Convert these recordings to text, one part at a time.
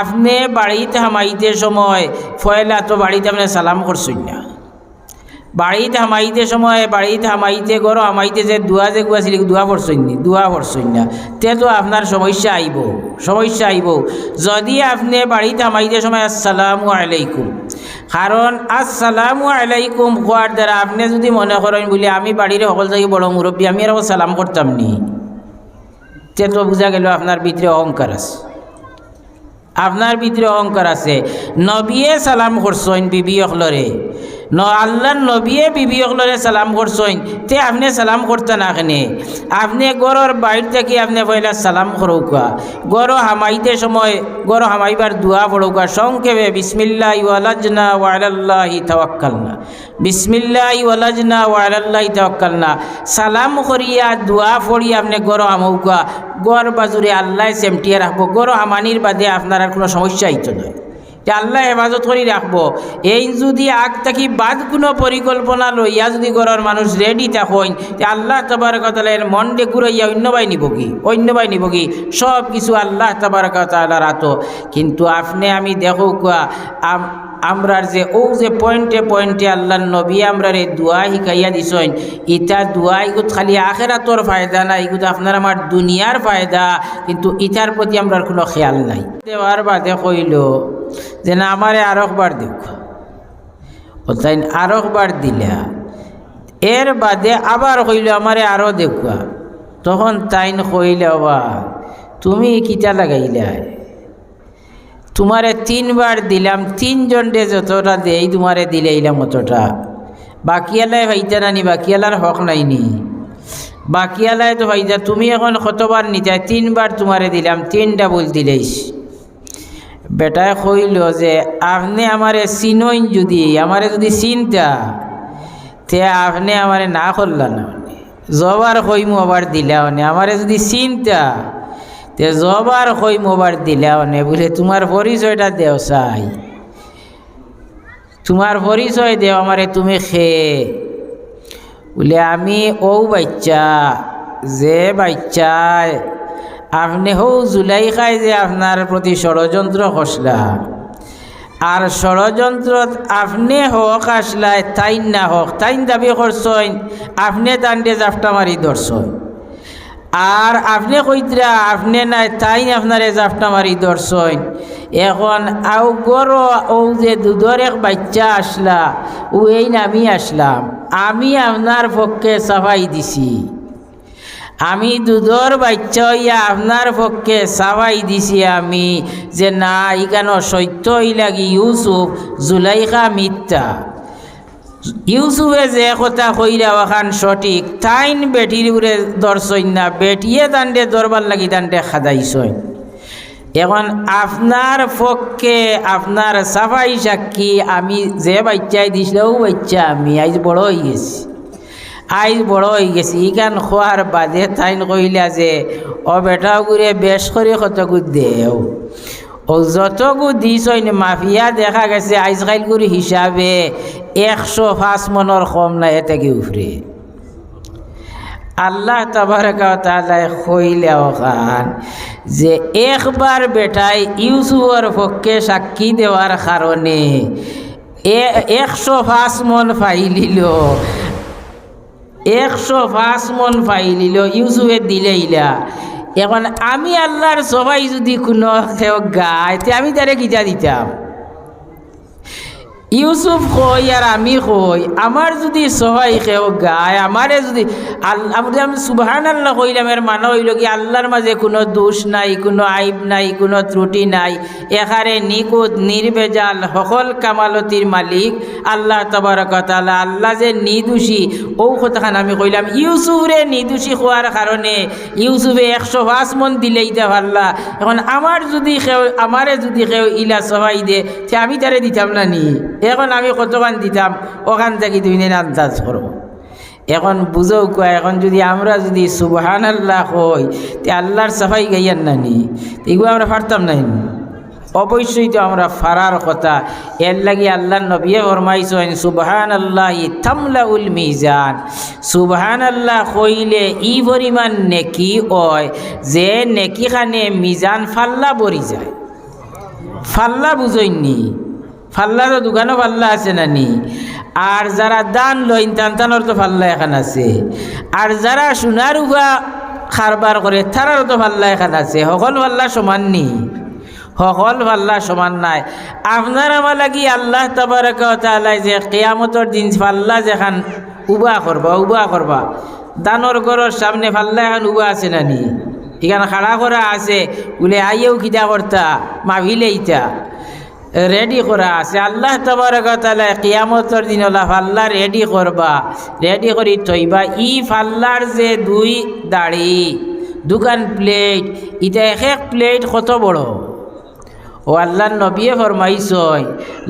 আপনি বাড়িতে হামাইতে সময়, ফয়লা তো বাড়িতে আপনি সালাম করছেন না। বাড়িতে হামাইতে সময়, বাড়িতে হামাইতে গরো হামাইতে যে দুয়া যে গুয়াছিল দুয়া পড়ছেন নি, দুয়া পড়ছেন না। তে তো আপনার সমস্যা আইব সমস্যা আইব। যদি আপনি বাড়িতে হামাইতে সময়, আসসালামু আলাইকুম। কারণ আসসালামু আলাইকুম কোয়ার দ্বারা আপনি যদি মনে করেন বলে, আমি বাড়ির সকল থেকে বড় মুরব্বী, আমি আর সালাম করতাম নি। তে তো বোঝা গেল আপনার ভিতরে অহংকার আছে। আপনার ভিতরে অহংকার আছে। নবিয়ে সালাম করছেন বিবি অকলরে। ন আল্লাহর নবিয়ে বিবি অকলরে সালাম করছেন তে আপনি সালাম করতে না কেনে। আপনি গরর বাইর থেকে আপনি পয়লা সালাম করৌকা। গর হামাইতে সময়, গর হামাইবার দোয়া পড়ৌকা। সংক্ষেপে বিসমিল্লাহ ওয়ালাজনা ওয়ালাল্লাহি তাওয়াক্কালনা। বিসমিল্লাহ ওয়ালাজনা ওয়ালাল্লাহি তাওয়াক্কালনা। সালাম করিয়া দোয়া পড়ি আপনি গর হামৌকা। গড় বাজুরে আল্লাহ সেমটিয়ে রাখব। গড় হামানির বাদে আপনার আর কোনো সমস্যা হইতো নয় যে আল্লাহ হেফাজত করে রাখব। এই যদি আগ থাকি বাদ কোনো পরিকল্পনা লইয়া যদি ঘরের মানুষ রেডি থাকেন, তে আল্লাহ তবরকতালের মন ডে ঘুরাইয়া অন্যবাই নিব কি? অন্য বাই নিব কি? সব কিছু আল্লাহ তবরকতালার আত কিন্তু আপনি আমি দেখো আমরার যে ও যে পয়েন্টে পয়েন্টে আল্লাহ নবী আমরার এই দোয়া শিকাইয়া দিছেন ইটা দোয়া ইগুত খালি আখেরাতর ফায়দা না ইগুত আপনার আমার দুনিয়ার ফায়দা, কিন্তু ইটার প্রতি আমরার কোনো খেয়াল নাই। দেওয়ার বাদে কইল যে না, আমারে আরকবার দেখ ও তাই আরকবার দিলা। এর বাদে আবার কইল, আমারে আরও দেখুয়া তখন তাইন কইল বা তুমি কিটা লাগাইলা? তোমারে তিনবার দিলাম, তিনজন ডে যতটা দেই তোমারে দিলেইলাম অতটা। বাকিয়ালায় ভাইতা নানি, বাকিয়ালার হক নাইনি। বাকিয়ালায় তো ভাইতা তুমি এখন কতবার নিতা তিনবার তোমারে দিলাম তিনটা বল দিলেইস। বেটায় কইল যে আপনি আমারে চিনইন যদি, আমারে যদি চিনতা, তে আপনি আমারে না করলা না জবার কইমু আবার দিলা মানে আমারে যদি চিনতা তে জবার কই মোবার দিলা মানে বলে তোমার পরিচয়টা দেও চাই। তোমার পরিচয় দেও আমারে তুমি খে। বলে আমি ও বাচ্চা, যে বাচ্চায় আপনি হৌ জুলাই খাই যে আপনার প্রতি ষড়যন্ত্র খসলা। আর ষড়যন্ত্রত আপনি হক আসলাই তাইন না হক, তাইন দাবি করছেন আপনি তান্ডে জাফটা মারি ধরছেন আর আপনি কইতরা, আপনি নাই, তাই আপনারে জাফটা মারি ধরছেন এখন আও গর ও যে দুধর এক বাচ্চা আসলা ও এই আমি আসলাম। আমি আপনার পক্ষে সাফাই দিছি। আমি দুধর বাচ্চা হইয়া আপনার পক্ষে সাফাই দিছি আমি, যে না ইখানো সত্য লাগি ইউসুফ, জুলাইখা মিথ্যা। ইউসুফে যে কথা কইরা ওখান সঠিক, তাইন বেটির উড়ে দর্শন না, বেটিয়ে তান্ডে দরবার লাগি তান্ডে খাদাইছই এখন আপনার পক্ষে, আপনার সাফাই সাক্ষী, আমি যে বাচ্চাই দিছিল ও বাচ্চা আমি, আইজ বড় হয়ে গেছি। আইজ বড় হয়ে গেছি, ইখান খোয়ার বাদে তাইন কইলা যে ও বেটা গুড়ে বেশ করে কতকু দেও। ও যতগু দিছইন মাফিয়া দেখা গেছে আইজকাইল গুড়ি হিসাবে একশো পাঁচ মনের কম নাই, এতে কি উফরে? আল্লাহ তাবারকালায় কইলে ওখান যে একবার বেটাই ইউসুফর পক্ষে সাক্ষী দেওয়ার কারণে একশো পাঁচ মন ফাইলিল, একশো পাঁচ মন ফাইলিল ইউসুফে দিলেইলা এখন আমি আল্লাহর সবাই যদি কোনো গায় তে আমি তারে গিজা দিতাম। ইউসুফ কই আর আমি কই? আমার যদি সবাই কেউ গায়, আমারে যদি আল্লাহ আমি সুবহান আল্লাহ কইলাম, এর মানে হইল কি আল্লাহর মাঝে কোনো দোষ নাই, কোনো আইব নাই, কোনো ত্রুটি নাই। এখানে নিকুত নির্বেজাল সকল কামালতির মালিক আল্লাহ তবরকতালা আল্লাহ যে নিদোষী ও কথাখান আমি কইলাম, ইউসুফরে নিদোষী হওয়ার কারণে ইউসুফে একশো পাঁচ মন দিলেই দে পারলা এখন আমার যদি কেউ আমারে যদি কেউ ইলা সবাই দে আমি তারে দিতাম না নি? এখন আমি কতখান দিতাম ওখান থেকে তুমি নিয়ে আন্দাজ করো। এখন বুঝো কয় এখন যদি আমরা যদি সুবহান আল্লাহ হই, তে আল্লাহর সাফাই গাইয়ার না নি এগুলো আমরা পারতাম না। অবশ্যই তো আমরা ফারার কথা, এর লাগি আল্লাহ নবী ফরমাইছেন সুবহান আল্লাহ থামলাউল মিজান। সুবহান আল্লাহ কইলে ই পরিমাণ নেকি হয়, যে নেকি খানে মিজান ফাল্লা বরি যায়। ফাল্লা বুঝইনি। ফাল্লা তো দোকানও ফাল্লা আছে নানি আর যারা দান লইন টান টানোর তো ফাল্লা এখান আছে। আর যারা সোনার উভা খারবার করে, তারারও তো ফাল্লা এখান আছে। সকল ফাল্লা সমান নি? সকল ফাল্লা সমান নাই। আপনার আমার লাগি আল্লাহ তাবারকালাই যে কেয়ামতর দিন ফাল্লা যেখান উবা করবা উবা করবা। দানর ঘরের সামনে ফাল্লা এখন উবা আছে নানি এখানে খাড়া করা আছে। বলে আইয়েও খিদা করতা? মাভিলে ইটা রেডি করা আছে। আল্লাহ তবরকতালা কিয়ামতর দিন ওলা ফাল্লা রেডি করবা। রেডি করি থইবা। ই ফাল্লার যে দুই দাড়ি, দোকান প্লেট ইটা এক এক প্লেট কত বড়? ও আল্লাহ নবিয়ে ফরমাইছয়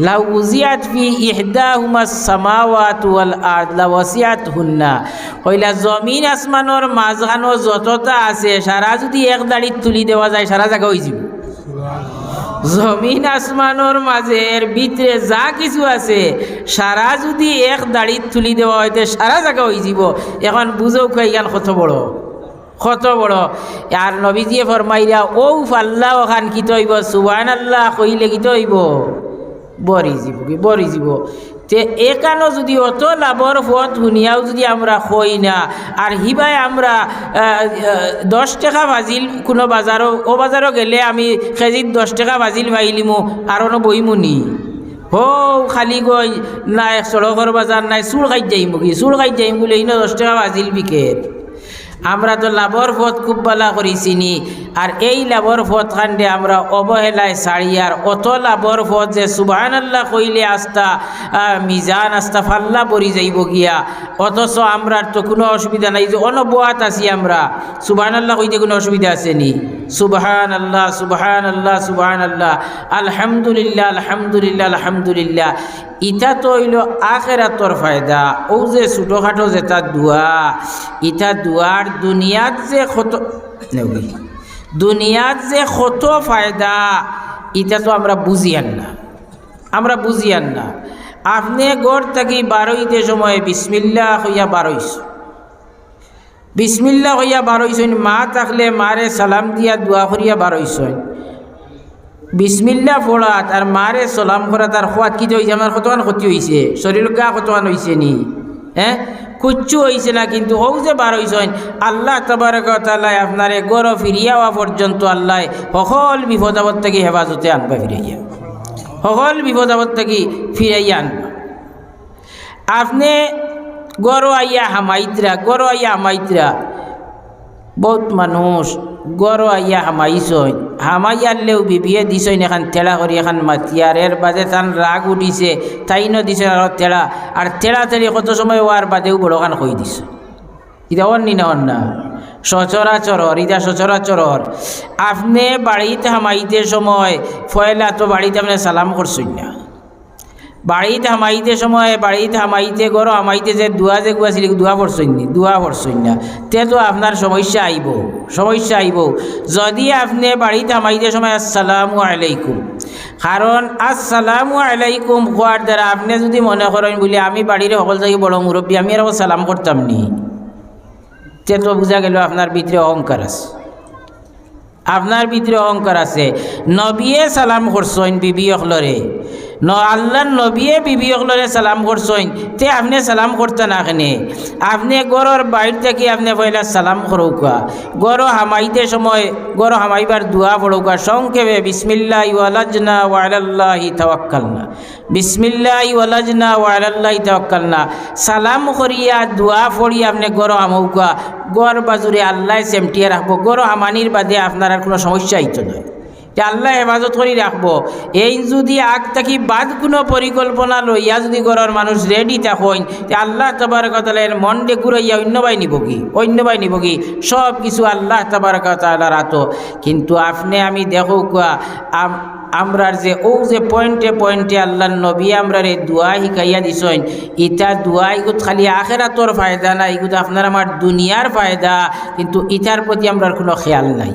লাউ উজিয়াত ফি ইহদাহুমা সামাওয়াত ওয়াল আরদ লাওয়াসিয়াত হুন্না কইলা, জমিন আসমানোর মাঝখানো যতটা আছে, সারা যদি এক দাড়ি তুলি দেওয়া যায়, সারা জায়গা হয়ে যাব। জমিন আসমানোর মাঝের ভিতরে যা কিছু আছে, সারা যদি এক দাড়ি তুলি দেওয়া হয়তো সারা জায়গা হয়ে যাব। এখন বুঝেও খাইগান কত বড়? কত বড়? আর নবীজিয়ে ফরমাইরা ও ফাল্লা ওখান কিত হইব সুবান আল্লাহ কইলে কিত হইব বরি যাব কি বরি যাব তে একানো যদি অত লাভর পথ শুনিয়াও যদি আমরা কই না, আর হিবাই আমরা দশ টাকা বাজিল কোনো বাজারও, ও বাজারও গেলে আমি কেজিত দশ টাকা বাজিল পাইলিমু আরও বইমুনি হো, খালি গই নাই সড়কর বাজার নাই চুল খাই যাইম কি? চুল খাই যাইম বলে, ইনো দশ টাকা বাজিল বিকেট। আমরা তো লাভর পথ খুব বলা করেছিনি আর এই লাভর পথ খান্ডে আমরা অবহেলায় সারিয়ার অত লাভর পথ যে সুবাহান আল্লাহ কইলে আস্তা মিজান আস্তা ফাল্লা পরি যাইব গিয়া। অথচ আমরা তো কোনো অসুবিধা নাই যে অনবয়াত আছি আমরা। সুবাহান আল্লাহ কইতে কোনো অসুবিধা আসেনি সুবাহান আল্লাহ সুবাহান আল্লাহ সুবাহান আল্লাহ আলহামদুলিল্লাহ আলহামদুলিল্লাহ আলহামদুলিল্লাহ। ইটা তো হইল আখেরাতর ফায়দা। ও যে ছোটোখাটো যেটা দোয়া, ইটা দুয়ার দুনিয়াত যে ক্ষত নেবি দুনিয়াত যে ক্ষত ফায়দা ইটা তো আমরা বুঝিয়ান না। আমরা বুঝিয়ান না। আপনি গড় থাকি বারোইতে সময় বিসমিল্লা হইয়া বারোইশ বিসমিল্লা হইয়া বারোইছেন মা থাকলে মারে সালাম দিয়া দোয়া করিয়া বারোইছেন বিসমিল্লা ফোড়াত আর মারে সালাম করা তার খোয়াত কি হয়েছে আমার কতক্ষণ ক্ষতি হয়েছে শরীর গা কতক্ষণ হয়েছে নি? হ্যাঁ? কুচ্ছু হয়েছে না, কিন্তু ও যে বার হয়েছেন আল্লাহ তবরকতাল্লাহ আপনারে গৌরব ফিরিয়া হওয়া পর্যন্ত আল্লাহ সকল বিপদ আপদ থেকে হেফাজতে আনবা, ফিরাইয়া। সকল বিপদ আপদ থেকে ফিরাইয়া আনবা। আপনি গড় আইয়া হামাইত্রা গড় আইয়া হামাইত্রা, বহুত মানুষ গড় আইয়া হামাইছই। হামাইয়ারলেও বিবিয়ে দিছইন এখন তেড়া করি এখন মাতিয়ার এর বাদে তান রাগ উঠিছে তাইনও দিছে আর তেড়া আর তেড়া তেড়ি কত সময় ওয়ার বাদেও বড়খান কই দিছে। ইটা অন্যি না অন্যা সচরাচরর ইটা সচরাচরর আপনি বাড়িতে হামাইতে সময় ফয়লা তো বাড়িতে আপনি সালাম করছেন না। বাড়িতে হামাইতে সময়, বাড়িতে হামাইতে গরো হামাইতে যে দুয়া যে গুয়াছিল দুয়া পড়ছই নি, দুয়া পড়ছই না। তে তো আপনার সমস্যা আইব সমস্যা আইব। যদি আপনি বাড়িতে হামাইতে সময়, আসসালামু আলাইকুম। কারণ আসসালামু আলাইকুম কোয়ার দ্বারা আপনি যদি মনে করেন বলে, আমি বাড়ির সকল থেকে বড় মুরব্বী, আমি আর সালাম করতাম নি। তে তো বোঝা গেল আপনার ভিতরে অহংকার আছে। আপনার ভিতরে অহংকার আছে। নবিয়ে সালাম করছেন বিবি অকলরে। ন আল্লাহর নবিয়ে বিবি অকলরে সালাম করছেন তে আপনি সালাম করতে না কেনে। আপনি গড়র বাইর থেকে আপনি পয়লা সালাম করৌকা। গড় হামাইতে সময় গড় হামাইবার দোয়া পড়ৌকা। সংক্ষেপে বিসমিল্লাহ ওয়ালাজনা ওয়ালাল্লাহি তাওয়াক্কালনা। বিসমিল্লাহ ওয়ালাজনা ওয়ালাল্লাহি তাওয়াক্কালনা। সালাম করিয়া দোয়া পড়ি আপনি গড় হামৌকা গড় বাজুরে আল্লাহ সেমটিয়ে রাখব। গড় হামানির বাদে আপনার আর কোনো সমস্যা হইতো নয় যে আল্লাহ হেফাজত করে রাখব। এই যদি আগ থাকি বাদ কোনো পরিকল্পনা লইয়া যদি ঘরের মানুষ রেডি থাকেন যে আল্লাহ তবরকতালের মন ডে ঘুরাইয়া অন্য বাই নিব কি? অন্য বাই নিব কি? সব কিছু আল্লাহ তবরকতালার আতো কিন্তু আপনি আমি দেখো আমরার যে ও যে পয়েন্টে পয়েন্টে আল্লাহ নবী আমরার এই দোয়া শিকাইয়া দিছেন ইটা দোয়া ইগুত খালি আখেরাতর ফায়দা না ইগুত আপনার আমার দুনিয়ার ফায়দা কিন্তু ইটার প্রতি আমরার কোনো খেয়াল নাই।